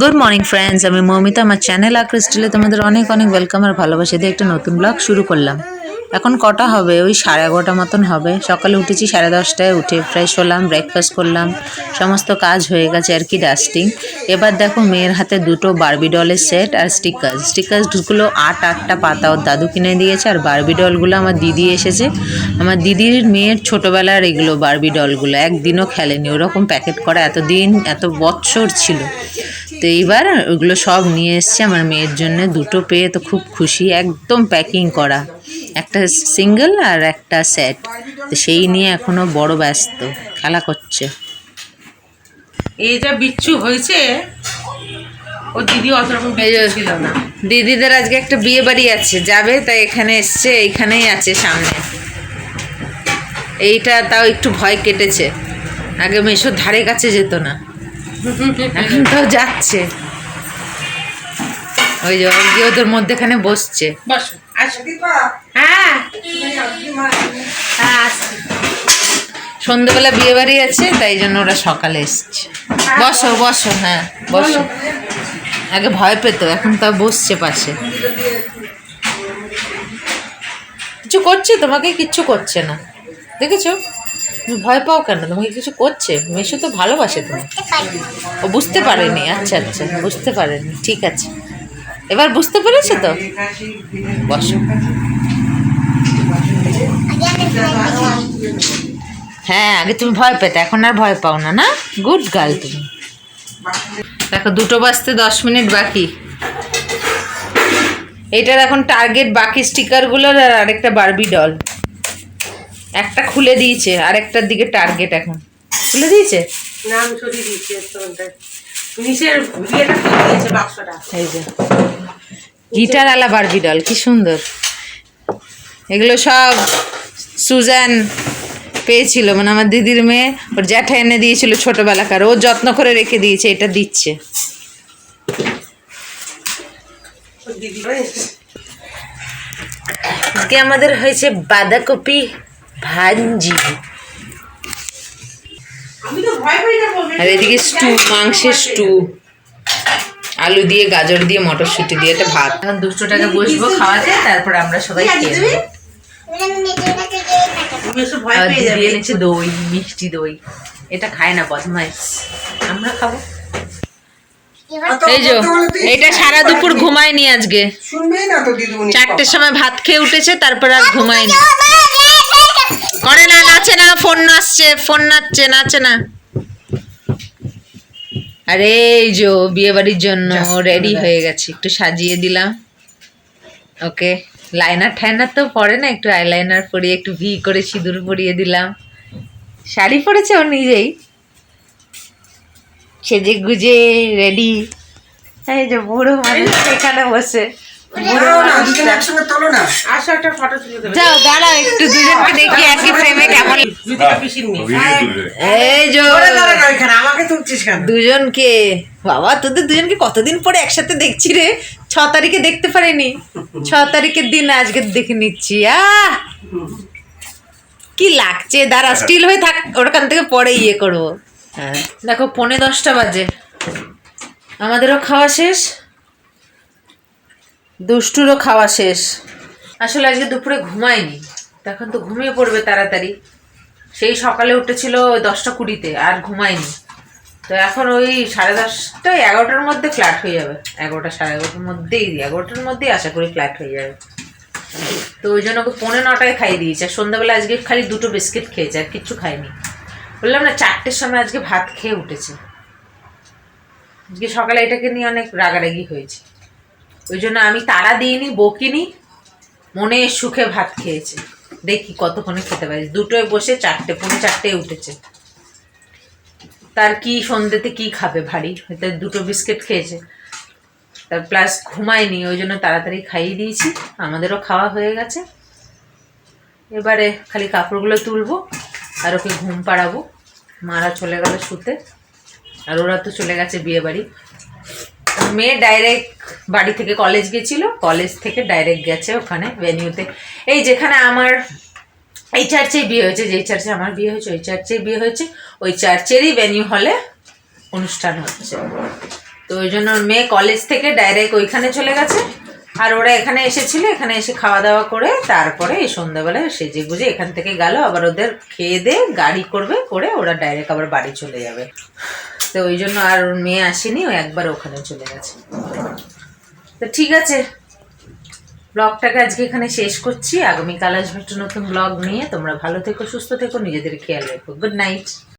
Good morning friends আমি মৌমিতা। আমার channel আর ক্রিস্টালে তোমাদের অনেক অনেক ওয়েলকাম আর ভালোবাসা দিয়ে একটা নতুন ব্লগ শুরু করলাম। এখন কটা হবে? ওই সাড়ে এগারোটা মতন হবে। সকালে উঠেছি সাড়ে দশটায় উঠে ফ্রেশ হলাম ব্রেকফাস্ট করলাম, সমস্ত কাজ হয়ে গেছে আর কি ডাস্টিং এবার দেখো মেয়ের হাতে দুটো বারবি ডলের সেট আর স্টিকার স্টিকারগুলো আট আটটা পাতা ওর দাদু কিনে দিয়েছে আর বারবি ডলগুলো আমার দিদি এসেছে। আমার দিদির মেয়ের ছোটোবেলার এগুলো বারবি ডলগুলো একদিনও খেলেনি। ওরকম প্যাকেট করা এতদিন, এত বছর ছিল। তো এইবার ওগুলো সব নিয়ে এসছে আমার মেয়ের জন্য দুটো পেয়ে তো খুব খুশি একদম প্যাকিং করা। একটা সিঙ্গেল আর একটা সেট তো সেই নিয়ে এখনও বড় ব্যস্ত খেলা করছে। এই যা বিচ্ছু হয়েছে ও দিদি অত রকম ছিল না। দিদিদের আজকে একটা বিয়ে বাড়ি আছে যাবে তাই এখানে এসছে এইখানেই আছে সামনে। এইটা তাও একটু ভয় কেটেছে। আগে মেশোর ধারে কাছে যেত না। এখন তাও যাচ্ছে। ওই যে ওই যে ওদের মধ্যেখানে বসছে। হ্যাঁ। হ্যাঁ সন্ধ্যেবেলা বিয়ে বাড়ি আছে তাই জন্য ওরা সকালে এসছে। বসো বসো হ্যাঁ বসো। আগে ভয় পেত এখন তা বসছে পাশে। কিছু করছে তোমাকে? কিচ্ছু করছে না। দেখেছ? তুমি ভয় পাও কেন? তোমাকে কিছু করছে? মেশো তো ভালোবাসে তোমাকে ও বুঝতে পারেনি। আচ্ছা আচ্ছা বুঝতে পারেনি। ঠিক আছে। এবার বুঝতে পেরেছ তো? বসো। হ্যাঁ আগে তুমি ভয় পেতে, এখন আর ভয় পাও না না? গুড গার্ল তুমি। দেখো, দুটো বাজতে দশ মিনিট বাকি। এটার এখন টার্গেট বাকি স্টিকারগুলোর আর আরেকটা বারবি ডল। একটা খুলে দিয়েছে আর একটার দিকে টার্গেট এখন। খুলে দিয়েছে? নাম সরিয়ে দিয়েছি নিচের বিয়েটা খুলে দিয়েছে বাক্সটা। এই যে গিটার আলা বারবি ডল কি সুন্দর। এগুলো সব সুজান পেয়েছিল মানে আমার দিদির মেয়ে ওর জ্যাঠা এনে দিয়েছিল ছোটবেলাকার। ও যত্ন করে রেখে দিয়েছে এটা দিচ্ছে। আজকে আমাদের হয়েছে বাঁধাকপি ভাঞ্জি আর এদিকে স্টু মাংসের স্টু আলু দিয়ে গাজর দিয়ে মটরশুঁটি দিয়ে এটা ভাত। এখন দুশো টাকা বসবো খাওয়াতে তারপর আমরা সবাই খেয়ে নেব। দই মিষ্টি দই। এটা খায় না বদমাইশ। আমরা খাব। এই যে এটা সারা দুপুর ঘুমায়নি আজকে। শুনবেই না তো দিদিমণি চারটের সময় ভাত খেয়ে উঠেছে তারপর আর ঘুমায়নি। করে না নাচে না ফোন নাচছে ফোন নাচছে নাচে না। আরে এই যে বিয়ে বাড়ির জন্য রেডি হয়ে গেছে একটু সাজিয়ে দিলাম। ওকে লাইনার ঠাইনার তো পরে না একটু আইলাইনার পরিয়ে একটু ভি করে সিঁদুর পরিয়ে দিলাম। শাড়ি পরেছে ও নিজেই। সেজে গুজে রেডি এই যে বুড়ো মানুষ এখানে বসে। যাও দাঁড়াও একটু দুজনকে দেখি একই ফ্রেমে কেমন। জুতিকা পিসির মেয়ে। এই যে ওরে দাঁড়া না ওইখানে আমাকে তুলছিস কেন? দুজনকে। বাবা তোদের দুজনকে কতদিন পরে একসাথে দেখছি রে? ছ তারিখে দেখতে পারিনি। ছ তারিখের দিন আজকে দেখে নিচ্ছি। আহ! কি লাগছে? দাঁড়া স্টিল হয়ে থাক ওখান থেকে পরে ইয়ে করব। হ্যাঁ। দেখো পৌনে দশটা বাজে। আমাদেরও খাওয়া শেষ। দুষ্টুরও খাওয়া শেষ। আসলে আজকে দুপুরে ঘুমায়নি। তখন তো ঘুমিয়ে পড়বে তাড়াতাড়ি। সেই সকালে উঠেছিল দশটা কুড়িতে, আর ঘুমায়নি। তো এখন ওই সাড়ে দশটা এগারোটার মধ্যে ফ্ল্যাট হয়ে যাবে। এগারোটা সাড়ে এগারোটার মধ্যেই এগারোটার মধ্যেই আশা করি ফ্ল্যাট হয়ে যাবে। তো ওই জন্য ওকে পৌনে নটায় খাইয়ে দিয়েছে। আর সন্ধ্যাবেলা আজকে খালি দুটো বিস্কিট খেয়েছে, আর কিচ্ছু খায়নি বললাম, না, চারটের সময় আজকে ভাত খেয়ে উঠেছে। আজকে সকালে এটাকে নিয়ে অনেক রাগারাগি হয়েছে। ওই জন্য আমি তাড়া দিইনি, বকিনি, মনে সুখে ভাত খেয়েছে। দেখি কতক্ষণে খেতে পারি। দুটোয় বসে চারটে, পৌনে চারটে উঠেছে। তার কি সন্ধ্যেতে কি খাবে ভারী? হয়তো দুটো বিস্কিট খেয়েছে। তার প্লাস ঘুমায়নি ওই জন্য তাড়াতাড়ি খাইয়ে দিয়েছি। আমাদেরও খাওয়া হয়ে গেছে। এবারে খালি কাপড়গুলো তুলবো আর ওকে ঘুম পাড়াবো। মারা চলে গেল শুতে। আর ওরা তো চলে গেছে বিয়ে বাড়ি মেয়ে ডাইরেক্ট বাড়ি থেকে কলেজ গেছিল কলেজ থেকে ডাইরেক্ট গেছে ওখানে ভেনিউতে এই যেখানে আমার এই চার্চেই বিয়ে হয়েছে, যেই চার্চে আমার বিয়ে হয়েছে, ওই চার্চেই বিয়ে হয়েছে, ওই চার্চেরই ভেনিউ হলে অনুষ্ঠান হচ্ছে। তো ওই জন্য মেয়ে কলেজ থেকে ডাইরেক্ট ওইখানে চলে গেছে। আর ওরা এখানে এসেছিল, এখানে এসে খাওয়া দাওয়া করে, তারপরে এই সন্ধ্যাবেলায় সেজে গুজে এখান থেকে গেল, আবার ওদের খেয়ে দিয়ে গাড়ি করবে, করে ওরা ডাইরেক্ট আবার বাড়ি চলে যাবে। তো ওই জন্য আর ওর মেয়ে আসেনি, ও একবার ওখানে চলে গেছে। তো ঠিক আছে, ব্লগটাকে আজকে এখানে শেষ করছি। আগামীকাল আসবে একটা নতুন ব্লগ নিয়ে। তোমরা ভালো থেকো, সুস্থ থেকো, নিজেদের খেয়াল রেখো। Good night.